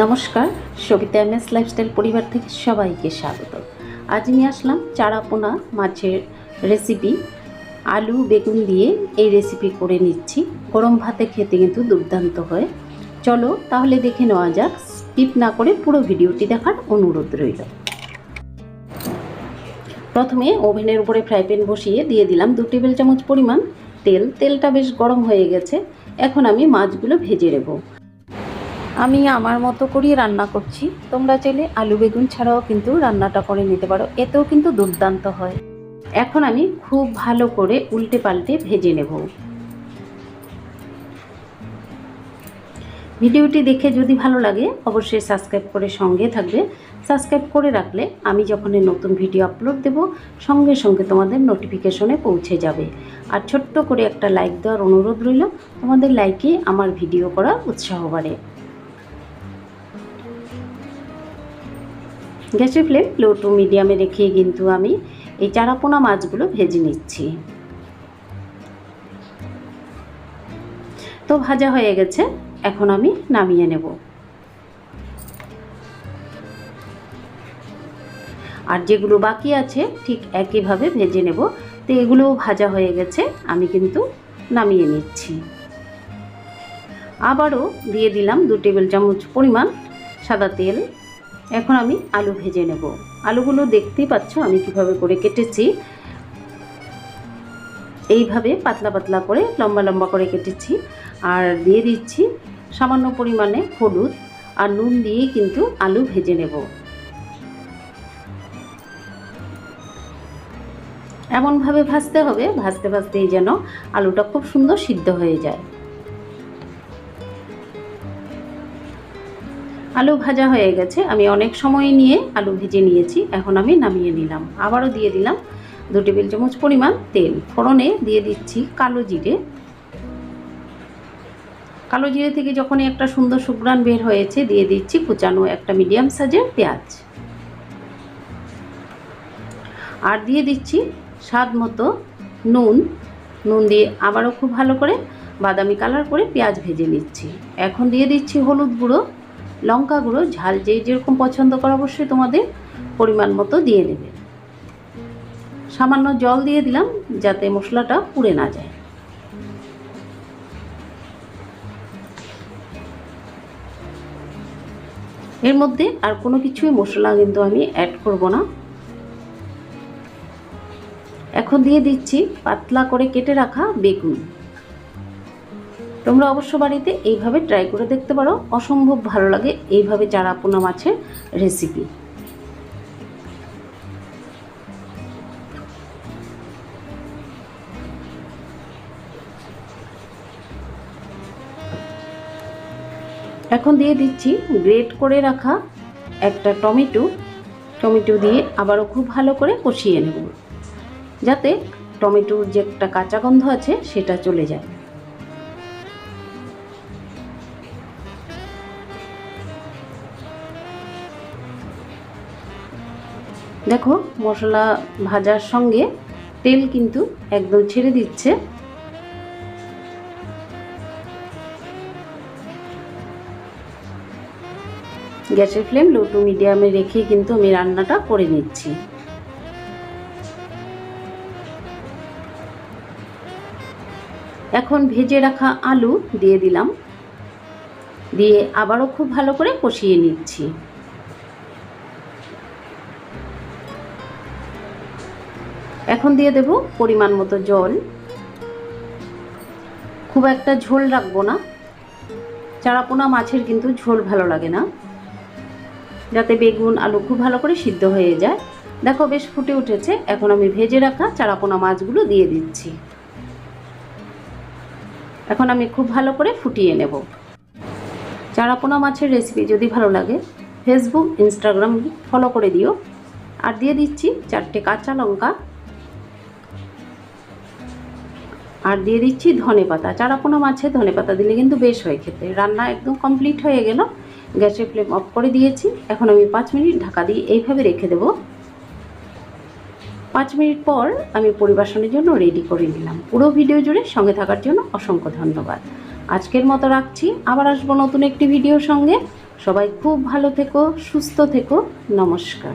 নমস্কার, Sabita M S lifestyle পরিবার থেকে সবাইকে স্বাগত। আজ নিয়ে আসলাম চারাপোনা মাছের রেসিপি আলু, বেগুন দিয়ে এই রেসিপি করে নিচ্ছি। গরম ভাতে খেতে কিন্তু দুর্দান্ত হয়। চলো তাহলে দেখে নেওয়া যাক স্কিপ না করে পুরো ভিডিওটি দেখার অনুরোধ রইল। প্রথমে ওভেনের উপরে ফ্রাই প্যান বসিয়ে দিয়ে দিলাম দু টেবিল চামচ পরিমাণ তেল। তেলটা বেশ গরম হয়ে গেছে। এখন আমি মাছগুলো ভেজে নেব। আমি আমার মতো করেই রান্না করছি। তোমরা চাইলে আলু বেগুন ছাড়াও কিন্তু রান্নাটা করে নিতে পারো। এতেও কিন্তু দুর্দান্ত হয়। এখন আমি খুব ভালো করে উল্টে পাল্টে ভেজে নেব। ভিডিওটি দেখে যদি ভালো লাগে, অবশ্যই সাবস্ক্রাইব করে সঙ্গে থাকবে। সাবস্ক্রাইব করে রাখলে আমি যখন নতুন ভিডিও আপলোড দেব, সঙ্গে সঙ্গে তোমাদের নোটিফিকেশনে পৌঁছে যাবে। আর ছোট্ট করে একটা লাইক দেওয়ার অনুরোধ রইল, তোমাদের লাইকে আমার ভিডিও করার উৎসাহ বাড়ে। গ্যাসের ফ্লেম লো টু মিডিয়ামে রেখে কিন্তু আমি এই চারাপোনা মাছগুলো ভেজে নিচ্ছি। তো ভাজা হয়ে গেছে, এখন আমি নামিয়ে নেব। আর যেগুলো বাকি আছে ঠিক একইভাবে ভেজে নেব। তো এগুলোও ভাজা হয়ে গেছে, আমি কিন্তু নামিয়ে নিচ্ছি। আবারও দিয়ে দিলাম দু টেবিল চামচ পরিমাণ সাদা তেল। এখন আমি আলু ভেজে নেব। আলুগুলো দেখতেই পাচ্ছ আমি কীভাবে করে কেটেছি। এইভাবে পাতলা পাতলা করে, লম্বা লম্বা করে কেটেছি। আর দিয়ে দিচ্ছি সামান্য পরিমাণে হলুদ আর নুন দিয়ে কিন্তু আলু ভেজে নেব। এমনভাবে ভাজতে হবে, ভাজতে ভাজতেই যেন আলুটা খুব সুন্দর সিদ্ধ হয়ে যায়। আলু ভাজা হয়ে গেছে। আমি অনেক সময় নিয়ে আলু ভেজে নিয়েছি, এখন আমি নামিয়ে নিলাম। আবারও দিয়ে দিলাম দু টেবিল চামচ পরিমাণ তেল। ফোড়নে দিয়ে দিচ্ছি কালো জিরে। কালো জিরে থেকে যখনই একটা সুন্দর সুগ্রান বের হয়েছে, দিয়ে দিচ্ছি কুচানো একটা মিডিয়াম সাইজের পেঁয়াজ। আর দিয়ে দিচ্ছি স্বাদ মতো নুন। নুন দিয়ে আবারও খুব ভালো করে বাদামি কালার করে পেঁয়াজ ভেজে নিচ্ছি। এখন দিয়ে দিচ্ছি হলুদ গুঁড়ো। লঙ্কা গুঁড়ো, ঝাল যে যেরকম পছন্দ করো, অবশ্যই তোমাদের পরিমাণ মতো দিয়ে নেবে। সামান্য জল দিয়ে দিলাম যাতে মশলাটা পুড়ে না যায়। এর মধ্যে আর কোনো কিছুই মশলা কিন্তু আমি অ্যাড করব না। এখন দিয়ে দিচ্ছি পাতলা করে কেটে রাখা বেগুন। তোমরা অবশ্য বাড়িতে এইভাবে ট্রাই করে দেখতে পারো। অসম্ভব ভালো লাগে এইভাবে চারা পোনা মাছের রেসিপি এখন দিয়ে দিচ্ছি গ্রেট করে রাখা একটা টমেটো। টমেটো দিয়ে আবারও খুব ভালো করে কষিয়ে নেব। যাতে টমেটোর যে একটা কাঁচা গন্ধ আছে, সেটা চলে যায়। দেখো, মশলা ভাজার সঙ্গে তেল কিন্তু একদম ছেড়ে দিচ্ছে। গ্যাসের ফ্লেম লো টু মিডিয়ামে রেখে কিন্তু আমি রান্নাটা করে নিচ্ছি। এখন ভেজে রাখা আলু দিয়ে দিলাম। দিয়ে আবারও খুব ভালো করে কষিয়ে নিচ্ছি। এখন দিয়ে দেব পরিমাণ মতো জল। খুব একটা ঝোল রাখব না। চারাপোনা মাছের কিন্তু ঝোল ভালো লাগে না। যাতে বেগুন, আলু খুব ভালো করে সিদ্ধ হয়ে যায়। দেখো বেশ ফুটে উঠেছে। এখন আমি ভেজে রাখা চারাপোনা মাছগুলো দিয়ে দিচ্ছি। এখন আমি খুব ভালো করে ফুটিয়ে নেব। চারাপোনা মাছের রেসিপি যদি ভালো লাগে ফেসবুক ইনস্টাগ্রাম ফলো করে দিও। আর দিয়ে দিচ্ছি চারটে কাঁচা লঙ্কা। আর দিয়ে দিচ্ছি ধনে পাতা। চারাপোনা মাছে ধনে পাতা দিলে কিন্তু বেশ হয় খেতে। রান্না একদম কমপ্লিট হয়ে গেল। গ্যাসের ফ্লেম অফ করে দিয়েছি। এখন আমি পাঁচ মিনিট ঢাকা দিয়ে এইভাবে রেখে দেব। পাঁচ মিনিট পর আমি পরিবেশনের জন্য রেডি করে নিলাম। পুরো ভিডিও জুড়ে সঙ্গে থাকার জন্য অসংখ্য ধন্যবাদ। আজকের মতো রাখছি। আবার আসব নতুন একটি ভিডিওর সঙ্গে। সবাই খুব ভালো থেকো, সুস্থ থেকো। নমস্কার।